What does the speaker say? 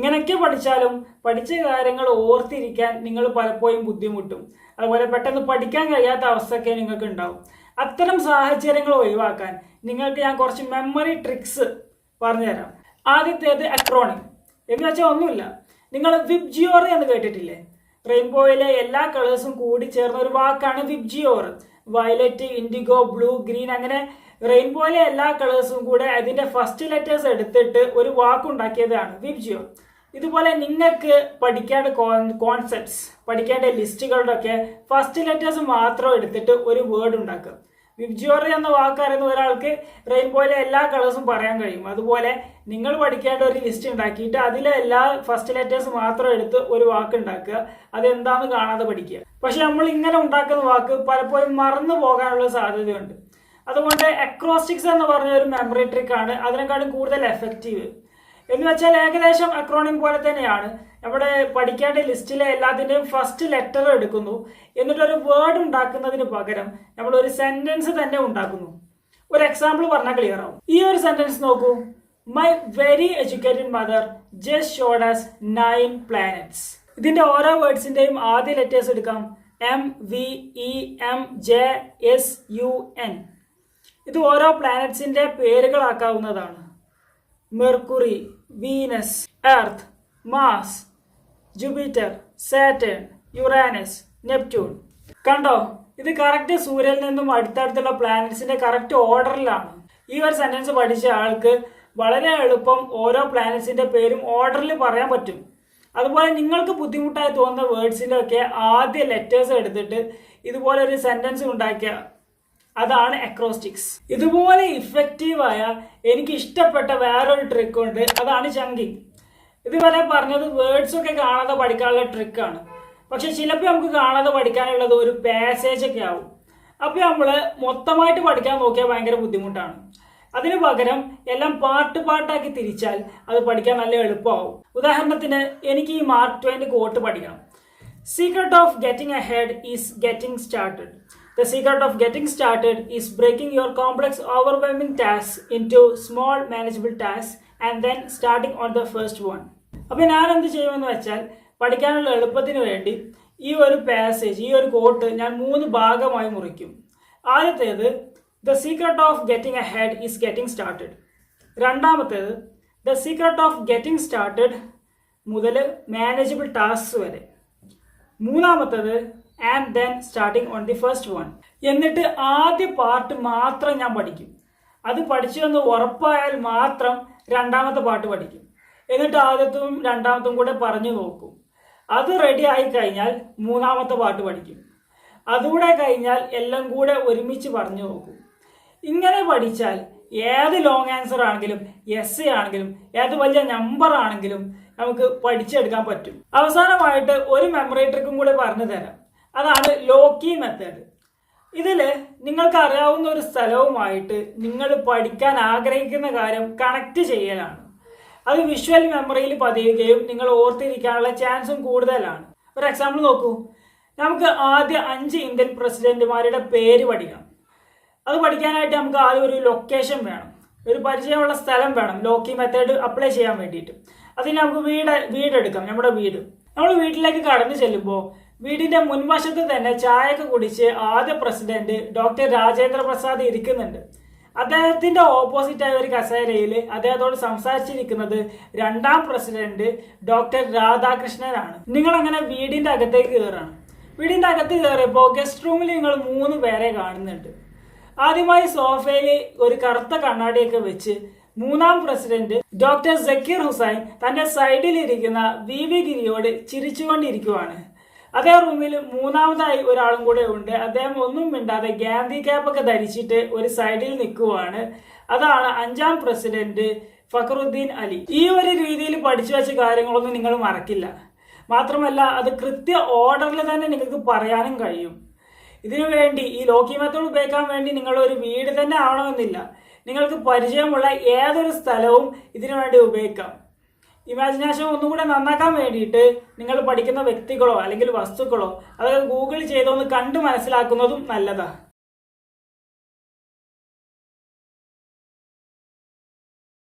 ഇങ്ങനെയൊക്കെ പഠിച്ചാലും പഠിച്ച കാര്യങ്ങൾ ഓർത്തിരിക്കാൻ നിങ്ങൾ പലപ്പോഴും ബുദ്ധിമുട്ടും. അതുപോലെ പെട്ടെന്ന് പഠിക്കാൻ കഴിയാത്ത അവസ്ഥയൊക്കെ നിങ്ങൾക്ക് ഉണ്ടാവും. അത്തരം സാഹചര്യങ്ങൾ ഒഴിവാക്കാൻ നിങ്ങൾക്ക് ഞാൻ കുറച്ച് മെമ്മറി ട്രിക്സ് പറഞ്ഞുതരാം. ആദ്യത്തേത് അക്രോണിം എന്ന് വെച്ചാൽ ഒന്നുമില്ല. നിങ്ങൾ വിബ്ജിയോർ എന്ന് കേട്ടിട്ടില്ലേ? റെയിൻബോയിലെ എല്ലാ കളേഴ്സും കൂടി ചേർന്ന ഒരു വാക്കാണ് VIBGYOR violet indigo blue green അങ്ങനെ റെയിൻബോയിലെ എല്ലാ കളേഴ്സും കൂടെ അതിന്റെ ഫസ്റ്റ് ലെറ്റേഴ്സ് എടുത്തിട്ട് ഒരു വാക്കുണ്ടാക്കിയതാണ് വിബ്ജിയോർ ഇതുപോലെ നിങ്ങൾക്ക് പഠിക്കേണ്ട കോൺസെപ്റ്റ്സ് പഠിക്കേണ്ട ലിസ്റ്റുകളുടെ ഒക്കെ ഫസ്റ്റ് ലെറ്റേഴ്സ് മാത്രം എടുത്തിട്ട് ഒരു വേർഡ് ഉണ്ടാക്കുക. വിബ്ജിയോറി എന്ന വാക്കറിയുന്ന ഒരാൾക്ക് റെയിൻബോയിലെ എല്ലാ കളേഴ്സും പറയാൻ കഴിയും. അതുപോലെ നിങ്ങൾ പഠിക്കേണ്ട ഒരു ലിസ്റ്റ് ഉണ്ടാക്കിയിട്ട് അതിലെ എല്ലാ ഫസ്റ്റ് ലെറ്റേഴ്സ് മാത്രം എടുത്ത് ഒരു വാക്ക് ഉണ്ടാക്കുക. അതെന്താന്ന് കാണാതെ പഠിക്കുക. പക്ഷെ നമ്മൾ ഇങ്ങനെ ഉണ്ടാക്കുന്ന വാക്ക് പലപ്പോഴും മറന്നു പോകാനുള്ള സാധ്യതയുണ്ട്. അതുകൊണ്ട് അക്രോസ്റ്റിക്സ് എന്ന് പറഞ്ഞ ഒരു മെമ്മറി ട്രിക്കാണ് അതിനെക്കാളും കൂടുതൽ എഫക്റ്റീവ് എന്ന് വെച്ചാൽ ഏകദേശം അക്രോണിം പോലെ തന്നെയാണ്. നമ്മുടെ പഠിക്കേണ്ട ലിസ്റ്റിലെ എല്ലാത്തിന്റെയും ഫസ്റ്റ് ലെറ്റർ എടുക്കുന്നു. എന്നിട്ടൊരു വേർഡ് ഉണ്ടാക്കുന്നതിന് പകരം നമ്മൾ ഒരു സെന്റൻസ് തന്നെ ഉണ്ടാക്കുന്നു. ഒരു എക്സാമ്പിൾ പറഞ്ഞാൽ ക്ലിയർ ആവും. ഈ ഒരു സെന്റൻസ് നോക്കൂ. My very educated mother just showed as nine planets ഇതിന്റെ ഓരോ വേർഡ്സിന്റെയും ആദ്യ ലെറ്റേഴ്സ് എടുക്കാം. M V E M J S U N ഇത് ഓരോ പ്ലാനറ്റ്സിന്റെ പേരുകളാക്കാവുന്നതാണ്. Mercury Venus Earth Mars Jupiter Saturn Uranus Neptune കണ്ടോ? ഇത് കറക്റ്റ് സൂര്യനിൽ നിന്നും അടുത്തടുത്തുള്ള പ്ലാനറ്റ്സിന്റെ കറക്റ്റ് ഓർഡറിലാണ് ഈ ഒരു സെന്റൻസ് പഠിച്ച ആൾക്ക് വളരെ എളുപ്പം ഓരോ പ്ലാനറ്റ്സിന്റെ പേരും ഓർഡറിൽ പറയാൻ പറ്റും. അതുപോലെ നിങ്ങൾക്ക് ബുദ്ധിമുട്ടായി തോന്നുന്ന വേർഡ്സിന്റെ ഒക്കെ ആദ്യ ലെറ്റേഴ്സ് എടുത്തിട്ട് ഇതുപോലെ ഒരു സെന്റൻസ് ഉണ്ടാക്കിയ അതാണ് അക്രോസ്റ്റിക്സ് ഇതുപോലെ ഇഫക്റ്റീവായ എനിക്ക് ഇഷ്ടപ്പെട്ട വേറൊരു ട്രിക്ക് ഉണ്ട്. അതാണ് ചങ്കിങ് ഇതുവരെ പറഞ്ഞത് വേർഡ്സ് ഒക്കെ കാണാതെ പഠിക്കാനുള്ള ട്രിക്കാണ് പക്ഷെ ചിലപ്പോൾ നമുക്ക് കാണാതെ പഠിക്കാനുള്ളത് ഒരു പാസേജ് ഒക്കെ ആവും. അപ്പോൾ നമ്മൾ മൊത്തമായിട്ട് പഠിക്കാൻ നോക്കിയാൽ ഭയങ്കര ബുദ്ധിമുട്ടാണ്. അതിനു പകരം എല്ലാം പാട്ട് പാട്ടാക്കി തിരിച്ചാൽ അത് പഠിക്കാൻ നല്ല എളുപ്പമാവും. ഉദാഹരണത്തിന് എനിക്ക് ഈ മാർക്ക് ട്വൈന്റെ കോട്ട് പഠിക്കണം. Secret of getting ahead is getting started The secret of getting started is breaking your complex, overwhelming tasks into small, manageable tasks and then starting on the first one. അപ്പോൾ ഞാൻ എന്ത് ചെയ്യുമെന്ന് വെച്ചാൽ പഠിക്കാനുള്ള എളുപ്പത്തിന് വേണ്ടി ഈ ഒരു പാസേജ് ഈ ഒരു കോട്ട് ഞാൻ മൂന്ന് ഭാഗമായി മുറിക്കും. ആദ്യത്തേത് the secret of getting ahead is getting started രണ്ടാമത്തേത് the secret of getting started മുതൽ മാനേജബിൾ ടാസ്ക് വരെ. മൂന്നാമത്തത് and then starting on the first one എന്നിട്ട് ആദ്യ പാർട്ട് മാത്രം ഞാൻ പഠിക്കും. അത് പഠിച്ചു എന്ന് ഉറപ്പായാൽ മാത്രം രണ്ടാമത്തെ പാട്ട് പഠിക്കും. എന്നിട്ട് ആദ്യത്തും രണ്ടാമത്തും കൂടെ പറഞ്ഞു നോക്കും. അത് റെഡി ആയി കഴിഞ്ഞാൽ മൂന്നാമത്തെ പാട്ട് പഠിക്കും. അതുകൂടെ കഴിഞ്ഞാൽ എല്ലാം കൂടെ ഒരുമിച്ച് പറഞ്ഞു നോക്കും. ഇങ്ങനെ പഠിച്ചാൽ ഏത് ലോങ് ആൻസർ ആണെങ്കിലും എസ് എ ആണെങ്കിലും ഏത് വലിയ നമ്പർ ആണെങ്കിലും നമുക്ക് പഠിച്ചെടുക്കാൻ പറ്റും. അവസാനമായിട്ട് ഒരു മെമ്മറി ട്രിക്കും കൂടെ പറഞ്ഞു തരാം. അതാണ് ലോക്കി മെത്തേഡ് ഇതിൽ നിങ്ങൾക്ക് അറിയാവുന്ന ഒരു സ്ഥലവുമായിട്ട് നിങ്ങൾ പഠിക്കാൻ ആഗ്രഹിക്കുന്ന കാര്യം കണക്ട് ചെയ്യലാണ്. അത് വിഷ്വൽ മെമ്മറിയിൽ പതിയുകയും നിങ്ങൾ ഓർത്തിരിക്കാനുള്ള ചാൻസും കൂടുതലാണ്. ഒരു എക്സാമ്പിൾ നോക്കൂ. നമുക്ക് ആദ്യ അഞ്ച് ഇന്ത്യൻ പ്രസിഡന്റുമാരുടെ പേര് പഠിക്കാം. അത് പഠിക്കാനായിട്ട് നമുക്ക് ആദ്യം ഒരു ലൊക്കേഷൻ വേണം. ഒരു പരിചയമുള്ള സ്ഥലം വേണം. ലോക്കി മെത്തേഡ് അപ്ലൈ ചെയ്യാൻ വേണ്ടിയിട്ട്. അതിന് നമുക്ക് വീട് വീടെടുക്കാം. നമ്മുടെ വീട്. നമ്മൾ വീട്ടിലേക്ക് കടന്നു ചെല്ലുമ്പോൾ വീടിന്റെ മുൻവശത്ത് തന്നെ ചായയൊക്കെ കുടിച്ച് ആദ്യ പ്രസിഡന്റ് ഡോക്ടർ രാജേന്ദ്ര പ്രസാദ് ഇരിക്കുന്നുണ്ട്. അദ്ദേഹത്തിന്റെ ഓപ്പോസിറ്റായ ഒരു കസേരയിൽ അദ്ദേഹത്തോട് സംസാരിച്ചിരിക്കുന്നത് രണ്ടാം പ്രസിഡന്റ് ഡോക്ടർ രാധാകൃഷ്ണനാണ്. നിങ്ങൾ അങ്ങനെ വീടിന്റെ അകത്തേക്ക് കയറാണ് വീടിന്റെ അകത്ത് കയറിയപ്പോൾ ഗസ്റ്റ് റൂമിൽ നിങ്ങൾ മൂന്ന് പേരെ കാണുന്നുണ്ട്. ആദ്യമായി സോഫയിൽ ഒരു കറുത്ത കണ്ണാടിയൊക്കെ വെച്ച് മൂന്നാം പ്രസിഡന്റ് ഡോക്ടർ സക്കീർ ഹുസൈൻ തന്റെ സൈഡിൽ ഇരിക്കുന്ന വി വി ഗിരിയോട് ചിരിച്ചുകൊണ്ടിരിക്കുവാണ്. അതേ റൂമിൽ മൂന്നാമതായി ഒരാളും കൂടെ ഉണ്ട്. അദ്ദേഹം ഒന്നും മിണ്ടാതെ ഗാന്ധി ക്യാപ്പൊക്കെ ധരിച്ചിട്ട് ഒരു സൈഡിൽ നിൽക്കുവാണ്. അതാണ് അഞ്ചാം പ്രസിഡന്റ് ഫഖറുദ്ദീൻ അലി. ഈ ഒരു രീതിയിൽ പഠിച്ചു വെച്ച കാര്യങ്ങളൊന്നും നിങ്ങൾ മറക്കില്ല. മാത്രമല്ല അത് കൃത്യ ഓർഡറിൽ തന്നെ നിങ്ങൾക്ക് പറയാനും കഴിയും. ഇതിനു വേണ്ടി ഈ ലോക്കി മെത്തേഡ് ഉപയോഗിക്കാൻ വേണ്ടി നിങ്ങൾ ഒരു വീട് തന്നെ ആവണമെന്നില്ല. നിങ്ങൾക്ക് പരിചയമുള്ള ഏതൊരു സ്ഥലവും ഇതിനു വേണ്ടി ഉപയോഗിക്കാം. ഇമാജിനേഷൻ ഒന്നുകൂടെ നന്നാക്കാൻ വേണ്ടിയിട്ട് നിങ്ങൾ പഠിക്കുന്ന വ്യക്തികളോ അല്ലെങ്കിൽ വസ്തുക്കളോ അതായത് ഗൂഗിൾ ചെയ്തൊന്ന് കണ്ട് മനസ്സിലാക്കുന്നതും നല്ലതാണ്